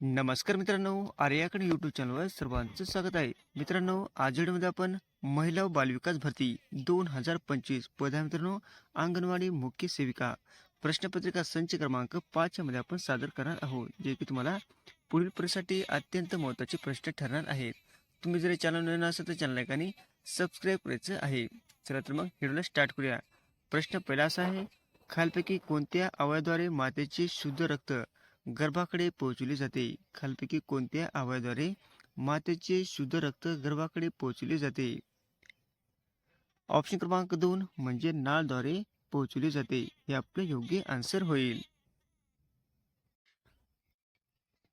नमस्कार मित्रांनो आर्याकडे यूट्यूब चॅनलवर सर्वांचं स्वागत आहे. मित्रांनो आज व्हिडिओमध्ये आपण महिला व बालविकास भरती दोन हजार पंचवीस पदा मित्रांनो अंगणवाडी मुख्य सेविका प्रश्नपत्रिका संच क्रमांक पाचमध्ये आपण सादर करणार आहोत जे की तुम्हाला पुढील परीक्षेसाठी अत्यंत महत्त्वाचे प्रश्न ठरणार आहेत. तुम्ही जर चॅनल नवीन असाल तर चॅनल एकाने सबस्क्राईब करायचं आहे. चला तर मग व्हिडिओला स्टार्ट करूया. प्रश्न पहिला असा आहे खालपैकी कोणत्या अवयवाद्वारे मातेचे शुद्ध रक्त गर्भाकडे पोहोचवले जाते. खालपैकी कोणत्या अवयवाद्वारे मातेचे शुद्ध रक्त गर्भाकडे पोहोचवले जाते? ऑप्शन क्रमांक दोन म्हणजे नाळद्वारे पोहोचवले जाते. हे आपलं योग्य आन्सर होईल.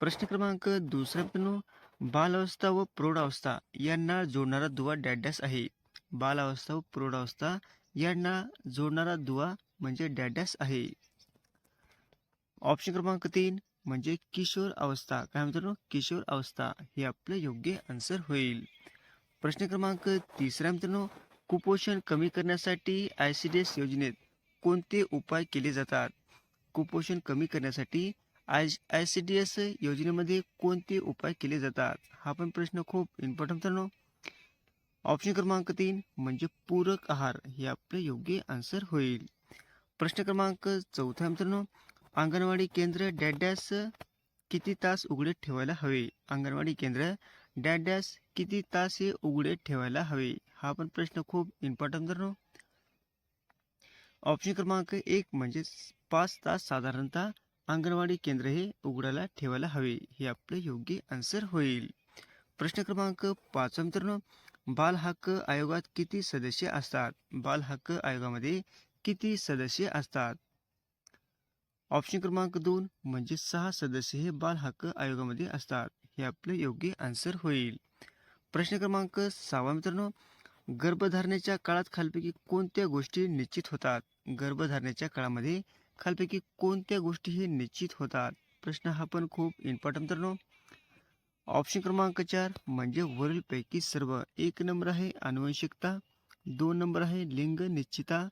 प्रश्न क्रमांक दुसरा मित्रांनो बालावस्था व प्रौढावस्था यांना जोडणारा दुवा डॅडॅस आहे. बालावस्था व प्रौढावस्था यांना जोडणारा दुवा म्हणजे डॅडॅस आहे. ऑप्शन क्रमांक तीन म्हणजे किशोर अवस्था. काय मित्रांनो किशोर अवस्था. हे आपलं योग्य आन्सर होईल. प्रश्न क्रमांक तिसरा मित्रांनो. कुपोषण कमी करण्यासाठी आय सी डी एस योजनेत कोणते उपाय केले जातात? कुपोषण कमी करण्यासाठी I I C D S योजनेमध्ये कोणते उपाय केले जातात? हा पण प्रश्न खूप इम्पॉर्टंट मित्रांनो. ऑप्शन क्रमांक तीन म्हणजे पूरक आहार. हे आपले योग्य आन्सर होईल. प्रश्न क्रमांक चौथा मित्रांनो. अंगणवाडी केंद्र डॅडॅस किती तास उघडे ठेवायला हवे? अंगणवाडी केंद्र डॅडॅस किती तास हे उघडे ठेवायला हवे? हा पण प्रश्न खूप इम्पॉर्टंट मित्रांनो ऑप्शन क्रमांक एक म्हणजे पाच तास साधारणतः अंगणवाडी केंद्र हे उघडायला ठेवायला हवे. हे आपले योग्य आन्सर होईल. प्रश्न क्रमांक पाच मित्रांनो बाल हक्क आयोगात किती सदस्य असतात? बाल हक्क आयोगामध्ये किती सदस्य असतात? ऑप्शन क्रमांक दोन म्हणजे सहा सदस्य हे बाल हक्क आयोगामध्ये असतात. हे आपले योग्य आन्सर होईल. प्रश्न क्रमांक सहावा मित्रांनो गर्भधारणेच्या काळात खालपैकी कोणत्या गोष्टी निश्चित होतात? गर्भधारणेच्या काळामध्ये खालपैकी कोणत्या गोष्टी हे निश्चित होतात? प्रश्न हा पण खूप इम्पॉर्टंट मित्रांनो. ऑप्शन क्रमांक चार म्हणजे वरीलपैकी सर्व. एक नंबर आहे आनुवंशिकता दोन नंबर आहे लिंग निश्चिता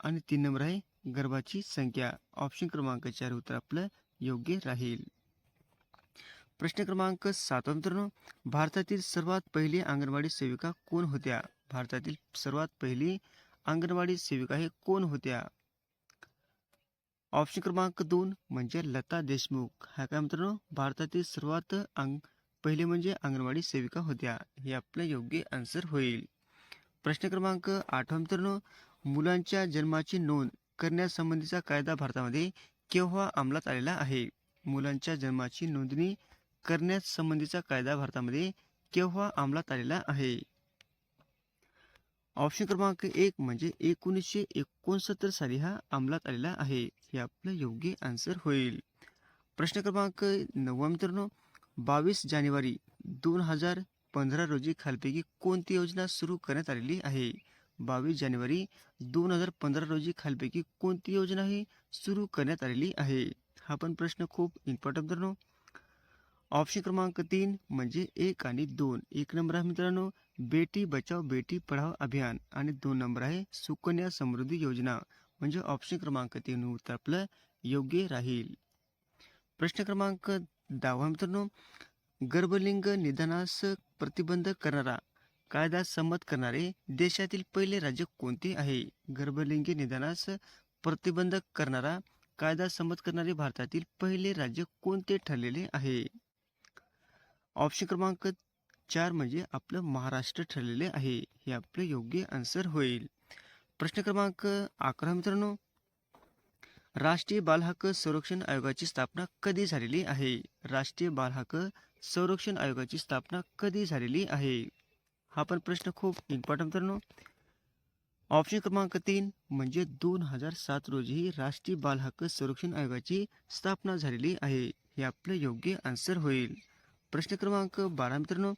आणि तीन नंबर आहे गर्भाची संख्या ऑप्शन क्रमांक चार उत्तर आपलं योग्य राहील. प्रश्न क्रमांक सातवा भारतातील सर्वात पहिली अंगणवाडी सेविका कोण होत्या? भारतातील सर्वात पहिली अंगणवाडी सेविका हे कोण होत्या? ऑप्शन क्रमांक दोन म्हणजे लता देशमुख. हा काय मित्रांनो भारतातील सर्वात अंग पहिले म्हणजे अंगणवाडी सेविका होत्या. हे आपलं योग्य आन्सर होईल. प्रश्न क्रमांक आठवा मित्रांनो मुलांच्या जन्माची नोंद करण्यासंबंधीचा कायदा भारतामध्ये केव्हा अंमलात आलेला आहे? मुलांच्या जन्माची नोंदणी करण्यासंबंधीचा कायदा भारतामध्ये केव्हा अंमलात आलेला आहे? ऑप्शन क्रमांक एक म्हणजे एकोणीसशे एकोणसत्तर साली हा अंमलात आलेला आहे. हे आपलं योग्य आन्सर होईल. प्रश्न क्रमांक नववा मित्रांनो बावीस जानेवारी दोन हजार पंधरा रोजी खालपैकी कोणती योजना सुरू करण्यात आलेली आहे? बावीस जानेवारी दोन हजार पंधरा रोजी खालपैकी कोणती योजना ही सुरू करण्यात आलेली आहे? हा पण प्रश्न खूप इम्पॉर्टंट मित्रांनो. ऑप्शन क्रमांक तीन म्हणजे एक आणि दोन. एक नंबर आहे मित्रांनो बेटी बचाव बेटी पढाव अभियान. आणि दोन नंबर आहे सुकन्या समृद्धी योजना. म्हणजे ऑप्शन क्रमांक तीन उत्तर आपलं योग्य राहील. प्रश्न क्रमांक दहावा मित्रांनो गर्भलिंग निधनास प्रतिबंध करणारा कायदा संमत करणारे देशातील पहिले राज्य कोणते आहे? गर्भलिंगी निदानास प्रतिबंध करणारा कायदा संमत करणारे भारतातील पहिले राज्य कोणते ठरलेले आहे? ऑप्शन क्रमांक चार म्हणजे आपलं महाराष्ट्र ठरलेले आहे. हे आपलं योग्य आन्सर होईल. प्रश्न क्रमांक अकरा मित्रांनो. राष्ट्रीय बालहक्क संरक्षण आयोगाची स्थापना कधी झालेली आहे? राष्ट्रीय बालहक्क संरक्षण आयोगाची स्थापना कधी झालेली आहे? हा पण प्रश्न खूप इम्पॉर्टंट मित्रांनो. ऑप्शन क्रमांक तीन म्हणजे दोन हजार सात रोजी राष्ट्रीय बालहक्क संरक्षण आयोगाची स्थापना झालेली आहे. हे आपलं योग्य आन्सर होईल. प्रश्न क्रमांक बारा मित्रांनो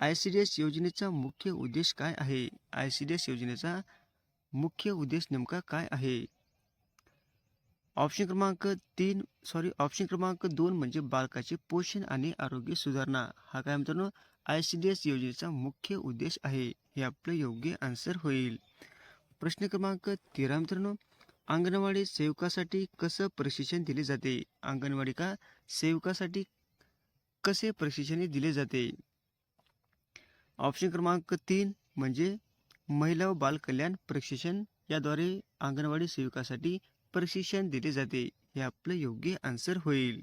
आय सी डी एस योजनेचा मुख्य उद्देश काय आहे? आय सी डी एस योजनेचा मुख्य उद्देश नेमका काय आहे? ऑप्शन क्रमांक तीन सॉरी ऑप्शन क्रमांक दोन म्हणजे बालकाचे पोषण आणि आरोग्य सुधारणा. हा काय मित्रांनो? आय सी डी एस योजनेचा मुख्य उद्देश आहे. हे आपलं योग्य आन्सर होईल. प्रश्न क्रमांक तेरा मित्रांनो अंगणवाडी सेवकासाठी कसं प्रशिक्षण दिले जाते? अंगणवाडी का सेवकासाठी कसे प्रशिक्षण दिले जाते? ऑप्शन क्रमांक तीन म्हणजे महिला व बाल कल्याण प्रशिक्षण याद्वारे अंगणवाडी सेविकासाठी प्रशिक्षण दिले जाते. हे आपलं योग्य आन्सर होईल.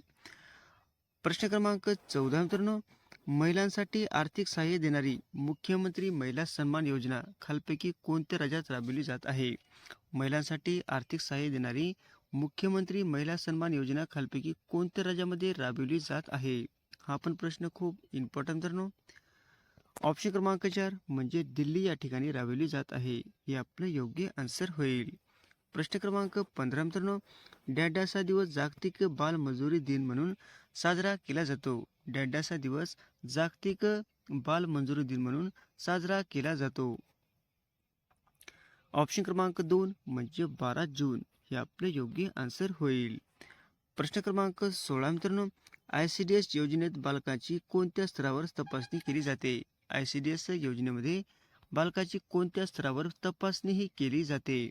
प्रश्न क्रमांक चौदा मित्रांनो महिलांसाठी आर्थिक सहाय्य देणारी मुख्यमंत्री महिला सन्मान योजना खालपैकी कोणत्या राज्यात राबवली जात आहे? महिलांसाठी आर्थिक सहाय्य देणारी मुख्यमंत्री महिला सन्मान योजना खालपैकी कोणत्या राज्यामध्ये राबविली जात आहे? हा पण प्रश्न खूप इम्पॉर्टंट मित्रांनो ऑप्शन क्रमांक चार म्हणजे दिल्ली या ठिकाणी राबविली जात आहे. हे आपलं योग्य आन्सर होईल. प्रश्न क्रमांक पंधरा मित्रांनो डॅडासा दिवस जागतिक बालमजुरी दिन म्हणून साजरा केला जातो. डॅडासा दिवस जागतिक बालमंजुरी दिन म्हणून साजरा केला जातो. ऑप्शन क्रमांक दोन म्हणजे बारा जून हे आपले योग्य आन्सर होईल. प्रश्न क्रमांक सोळा मित्रांनो आय सी डी एस योजनेत बालकाची कोणत्या स्तरावर तपासणी केली जाते? आय सी डी एस योजनेमध्ये बालकाची कोणत्या स्तरावर तपासणी ही केली जाते?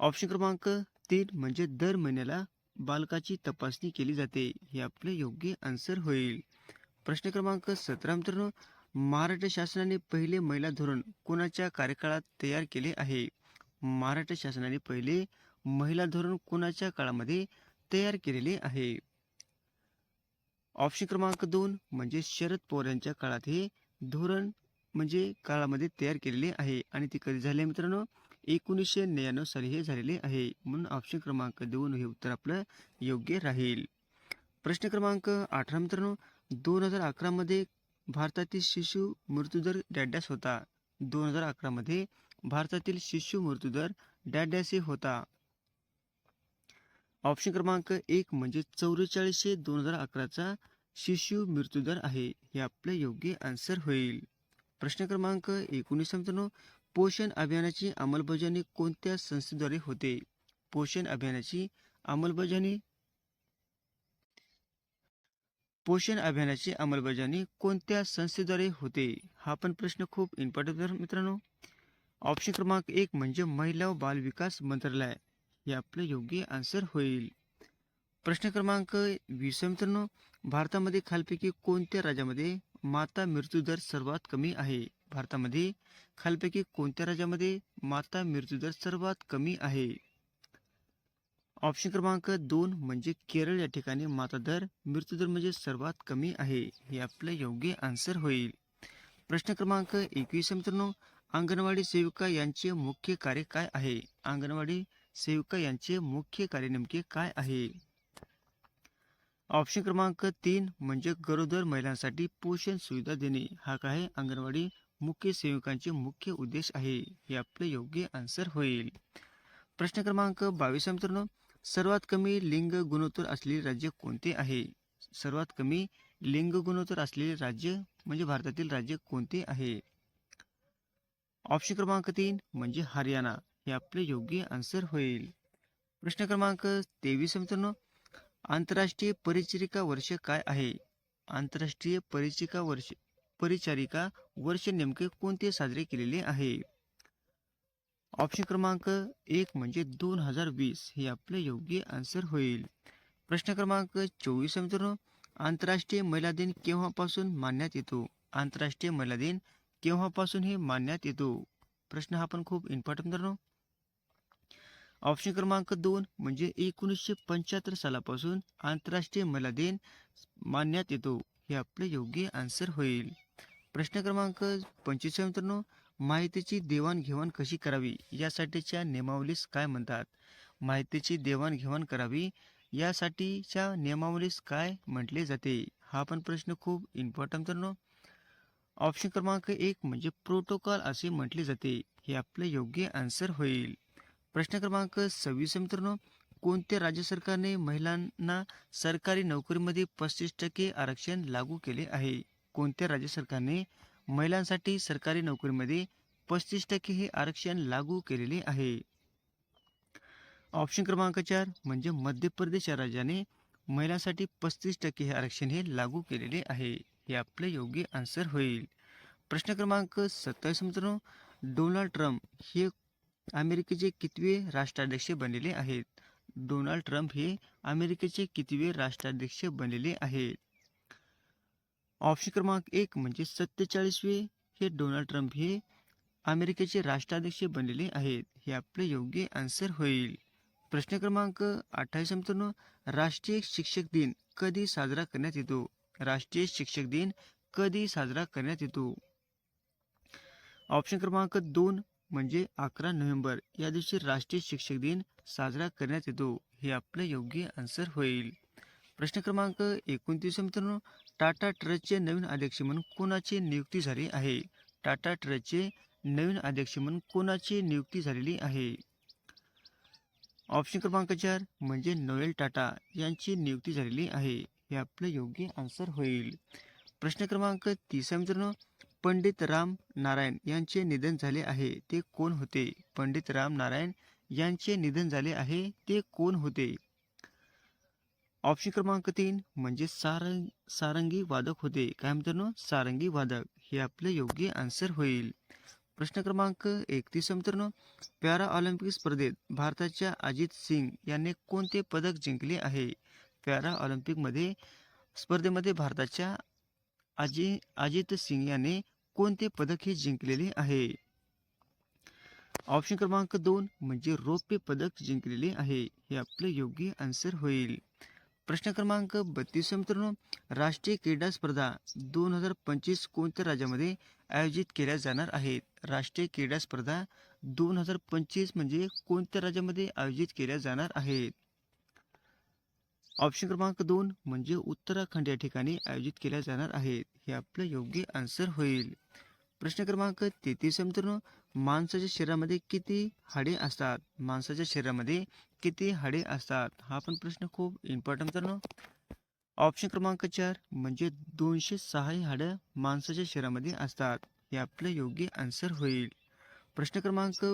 ऑप्शन क्रमांक तीन म्हणजे दर महिन्याला बालकाची तपासणी केली जाते. हे आपले योग्य आन्सर होईल. प्रश्न क्रमांक सतरा मित्रांनो महाराष्ट्र शासनाने पहिले महिला धोरण कोणाच्या कार्यकाळात तयार केले आहे? महाराष्ट्र शासनाने पहिले महिला धोरण कोणाच्या काळामध्ये तयार केलेले आहे? ऑप्शन क्रमांक दोन म्हणजे शरद पवार यांच्या काळात हे धोरण म्हणजे काळामध्ये तयार केलेले आहे. आणि ते कधी झाले मित्रांनो? एकोणीसशे नव्याण्णव साली हे झालेले आहे. म्हणून ऑप्शन क्रमांक दोन हे उत्तर आपलं योग्य राहील. प्रश्न क्रमांक अठरा मित्रांनो. दोन हजार अकरामध्ये भारतातील शिशु मृत्यूदर डॅडॅस होता. दोन हजार अकरामध्ये भारतातील शिशु मृत्यूदर डॅडॅसे होता. ऑप्शन क्रमांक एक म्हणजे चौवेचाळीसशे दोन हजार अकराचा शिशु मृत्यूदर आहे. हे आपलं योग्य आन्सर होईल. प्रश्न क्रमांक एकोणीस मित्रांनो. पोषण अभियानाची अंमलबजावणी कोणत्या संस्थेद्वारे होते? पोषण अभियानाची अंमलबजावणी? पोषण अभियानाची अंमलबजावणी कोणत्या संस्थेद्वारे होते? हा पण प्रश्न खूप इम्पॉर्टंट मित्रांनो. ऑप्शन क्रमांक एक म्हणजे महिला व बाल विकास मंत्रालय. हे आपलं योग्य आन्सर होईल. प्रश्न क्रमांक वीस मित्रांनो. भारतामध्ये खालपैकी कोणत्या राज्यामध्ये माता मृत्यूदर सर्वात कमी आहे? भारतामध्ये खालपैकी कोणत्या राज्यामध्ये माता मृत्यूदर सर्वात कमी आहे? ऑप्शन क्रमांक दोन म्हणजे केरळ या ठिकाणी माता दर मृत्यूदर म्हणजे सर्वात कमी आहे हे आपलं योग्य आन्सर होईल. प्रश्न क्रमांक एकवीस मित्रांनो. अंगणवाडी सेविका यांचे मुख्य कार्य काय आहे? अंगणवाडी सेविका यांचे मुख्य कार्य नेमके काय आहे? ऑप्शन क्रमांक तीन म्हणजे गरोदर महिलांसाठी पोषण सुविधा देणे. हा काय अंगणवाडी मुख्य सेवकांचे मुख्य उद्देश आहे हे आपले योग्य आन्सर होईल. प्रश्न क्रमांक बावीस मित्रांनो. सर्वात कमी लिंग गुणोत्तर असलेले राज्य कोणते आहे? सर्वात कमी लिंग गुणोत्तर असलेले राज्य म्हणजे भारतातील राज्य कोणते आहे? ऑप्शन क्रमांक तीन म्हणजे हरियाणा हे आपले योग्य आन्सर होईल. प्रश्न क्रमांक तेवीस मित्रांनो. आंतरराष्ट्रीय परिचारिका वर्ष काय आहे? आंतरराष्ट्रीय परिचिका वर्ष परिचारिका वर्ष नेमके कोणते साजरे केलेले आहे? ऑप्शन क्रमांक एक म्हणजे दोन हजार वीस हे आपले योग्य आन्सर होईल. प्रश्न क्रमांक चोवीस मित्रांनो. आंतरराष्ट्रीय महिला दिन केव्हापासून मानण्यात येतो? आंतरराष्ट्रीय महिला दिन केव्हापासून हे मानण्यात येतो? प्रश्न हा पण खूप इम्पॉर्टंट मित्रांनो. ऑप्शन क्रमांक दोन म्हणजे एकोणीसशे पंच्याहत्तर सालापासून आंतरराष्ट्रीय महिला दिन मानण्यात येतो. हे आपले योग्य आन्सर होईल. प्रश्न क्रमांक पंचवीस मित्रांनो माहितीची देवाणघेवाण कशी करावी? यासाठीच्या नियमावलीस काय म्हणतात? माहितीची देवाणघेवाण करावी? यासाठीच्या नियमावलीस काय म्हटले जाते? हा पण प्रश्न खूप इम्पॉर्टंट मित्रांनो. ऑप्शन क्रमांक एक म्हणजे प्रोटोकॉल असे म्हटले जाते. हे आपले योग्य आन्सर होईल. प्रश्न क्रमांक सव्वीस मित्रांनो कोणत्या राज्य सरकारने महिलांना सरकारी नोकरीमध्ये पस्तीस टक्के आरक्षण लागू केले आहे? कोणत्या राज्य सरकारने महिलांसाठी सरकारी नोकरीमध्ये पस्तीस टक्के हे आरक्षण लागू केलेले आहे? ऑप्शन क्रमांक चार म्हणजे मध्य प्रदेश या राज्याने महिलांसाठी पस्तीस टक्के हे आरक्षण हे लागू केलेले आहे. हे आपले योग्य आन्सर होईल. प्रश्न क्रमांक सत्तावीस मित्रांनो डोनाल्ड ट्रम्प हे अमेरिकेचे कितवे राष्ट्राध्यक्ष बनलेले आहेत? डोनाल्ड ट्रम्प हे अमेरिकेचे कितवे राष्ट्राध्यक्ष बनलेले आहेत? ऑप्शन क्रमांक एक म्हणजे सत्तेचाळीसवे हे डोनाल्ड ट्रम्प हे अमेरिकेचे राष्ट्राध्यक्ष बनलेले आहेत. हे आपले योग्य आन्सर होईल. प्रश्न क्रमांक अठ्ठावीस मित्रांनो राष्ट्रीय शिक्षक दिन कधी साजरा करण्यात येतो? राष्ट्रीय शिक्षक दिन कधी साजरा करण्यात येतो? ऑप्शन क्रमांक दोन म्हणजे अकरा नोव्हेंबर या दिवशी राष्ट्रीय शिक्षक दिन साजरा करण्यात येतो. हे आपलं योग्य आन्सर होईल. प्रश्न क्रमांक एकोणतीस मित्रांनो. टाटा ट्रस्टचे नवीन अध्यक्ष म्हणून कोणाची नियुक्ती झाली आहे? टाटा ट्रस्टचे नवीन अध्यक्ष म्हणून कोणाची नियुक्ती झालेली आहे? ऑप्शन क्रमांक चार म्हणजे नोएल टाटा यांची नियुक्ती झालेली आहे. हे आपलं योग्य आन्सर होईल. प्रश्न क्रमांक तीस मित्रांनो. पंडित राम नारायण यांचे निधन झाले आहे ते कोण होते? पंडित राम नारायण यांचे निधन झाले आहे ते कोण होते? ऑप्शन क्रमांक तीन म्हणजे सारंग सारंगी वादक होते. काय मित्रांनो सारंगी वादक. हे आपले योग्य आन्सर होईल. प्रश्न क्रमांक एकतीस मित्रांनो. पॅरा ऑलिम्पिक स्पर्धेत भारताच्या अजित सिंग यांनी कोणते पदक जिंकले आहे? पॅरा ऑलिम्पिकमध्ये स्पर्धेमध्ये भारताच्या अजि अजित सिंग याने कोणते पदक हे जिंकलेले आहे? ऑप्शन क्रमांक दोन म्हणजे रौप्य पदक जिंकलेले आहे. हे आपले योग्य आन्सर होईल. प्रश्न क्रमांक बत्तीस मित्रांनो. राष्ट्रीय क्रीडा स्पर्धा दोन हजार पंचवीस कोणत्या राज्यामध्ये आयोजित केल्या जाणार आहेत? राष्ट्रीय क्रीडा स्पर्धा दोन हजार पंचवीस म्हणजे कोणत्या राज्यामध्ये आयोजित केल्या जाणार आहेत? ऑप्शन क्रमांक दोन म्हणजे उत्तराखंड या ठिकाणी आयोजित केल्या जाणार आहेत. हे आपलं योग्य आन्सर होईल. प्रश्न क्रमांक तेहतीस मित्रांनो. माणसाच्या शरीरामध्ये किती हाडे असतात? माणसाच्या शरीरामध्ये किती हाडे असतात हा पण प्रश्न खूप इम्पॉर्टंट मित्रांनो ऑप्शन क्रमांक चार म्हणजे दोनशे सहा हाडं माणसाच्या शरीरामध्ये असतात हे आपलं योग्य आन्सर होईल. प्रश्न क्रमांक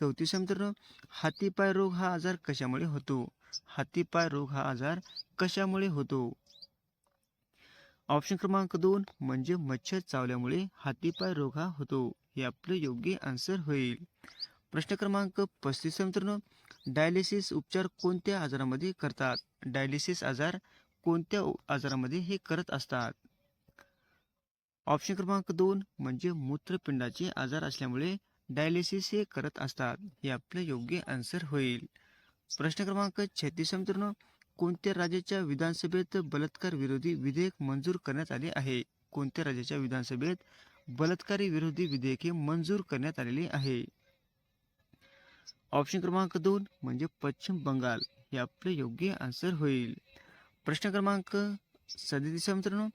चौतीस मित्रांनो हातीपाय रोग हा आजार कशामुळे होतो? हातीपाय रोग हा आजार कशामुळे होतो? ऑप्शन क्रमांक दोन म्हणजे मच्छर चावल्यामुळे हातीपाय रोग हा होतो हे आपलं योग्य आन्सर होईल. प्रश्न क्रमांक पस्तीस मित्रांनो डायलिसिस उपचार कोणत्या आजारामध्ये करतात? डायलिसिस आजार कोणत्या आजारामध्ये हे करत असतात? ऑप्शन क्रमांक दोन म्हणजे मूत्रपिंडाचे आजार असल्यामुळे डायलिसिस हे करत असतात. हे आपलं योग्य आन्सर होईल. प्रश्न क्रमांक छत्तीस मित्रांनो. कोणत्या राज्याच्या विधानसभेत बलात्कार विरोधी विधेयक मंजूर करण्यात आले आहे? कोणत्या राज्याच्या विधानसभेत बलात्कारी विरोधी विधेयके मंजूर करण्यात आलेली आहे? ऑप्शन क्रमांक दोन म्हणजे पश्चिम बंगाल हे आपलं योग्य आन्सर होईल. प्रश्न क्रमांक सदतीस मित्रांनो.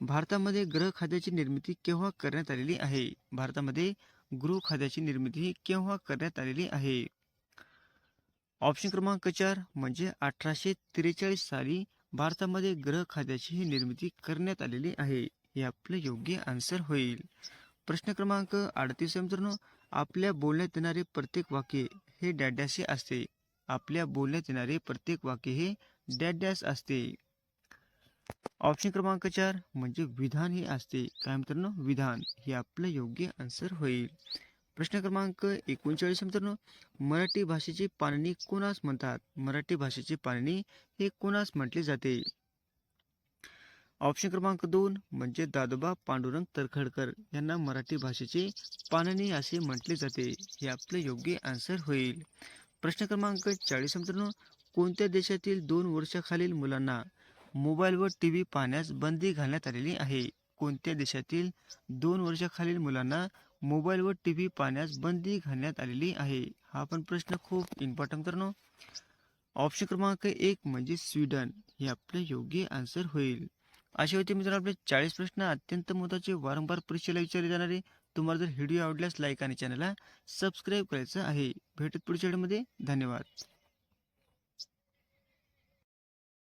भारतामध्ये ग्रह खाद्याची निर्मिती केव्हा करण्यात आलेली आहे? भारतामध्ये गृह खाद्याची निर्मिती केव्हा करण्यात आलेली आहे? ऑप्शन क्रमांक चार म्हणजे अठराशे त्रेचाळीस साली भारतामध्ये ग्रह खाद्याची ही निर्मिती करण्यात आलेली आहे हे आपलं योग्य आन्सर होईल. प्रश्न क्रमांक अडतीस मित्रांनो. आपल्या बोलण्यात येणारे प्रत्येक वाक्य हे डॅडॅशी असते. आपल्या बोलण्यात येणारे प्रत्येक वाक्य हे डॅडॅस असते. ऑप्शन क्रमांक चार म्हणजे विधान हे असते. काय मित्रांनो? विधान हे आपलं योग्य आन्सर होईल. प्रश्न क्रमांक एकोणचाळीस मित्रांनो. मराठी भाषेची पाणणी कोणास म्हणतात? मराठी भाषेची पाणणी हे कोणास म्हटले जाते? ऑप्शन क्रमांक दोन म्हणजे दादोबा पांडुरंग तरखडकर यांना मराठी भाषेचे पाननी असे म्हटले जाते. हे आपले योग्य आन्सर होईल. प्रश्न क्रमांक चाळीस मित्रांनो कोणत्या देशातील दोन वर्षाखालील मुलांना मोबाईल व टी व्ही पाहण्यास बंदी घालण्यात आलेली आहे? कोणत्या देशातील दोन वर्षाखालील मुलांना मोबाईल व टी व्ही पाहण्यास बंदी घालण्यात आलेली आहे? हा पण प्रश्न खूप इम्पॉर्टंट मित्रांनो. ऑप्शन क्रमांक एक म्हणजे स्वीडन. हे आपले योग्य आन्सर होईल. असे होते मित्रांनो आपले चाळीस प्रश्न अत्यंत महत्त्वाचे वारंवार परीक्षेला विचारले जाणारे. तुम्हाला जर व्हिडिओ आवडल्यास लाईक आणि चॅनलला सबस्क्राईब करायचं आहे. भेटत पुढच्या व्हिडिओमध्ये धन्यवाद.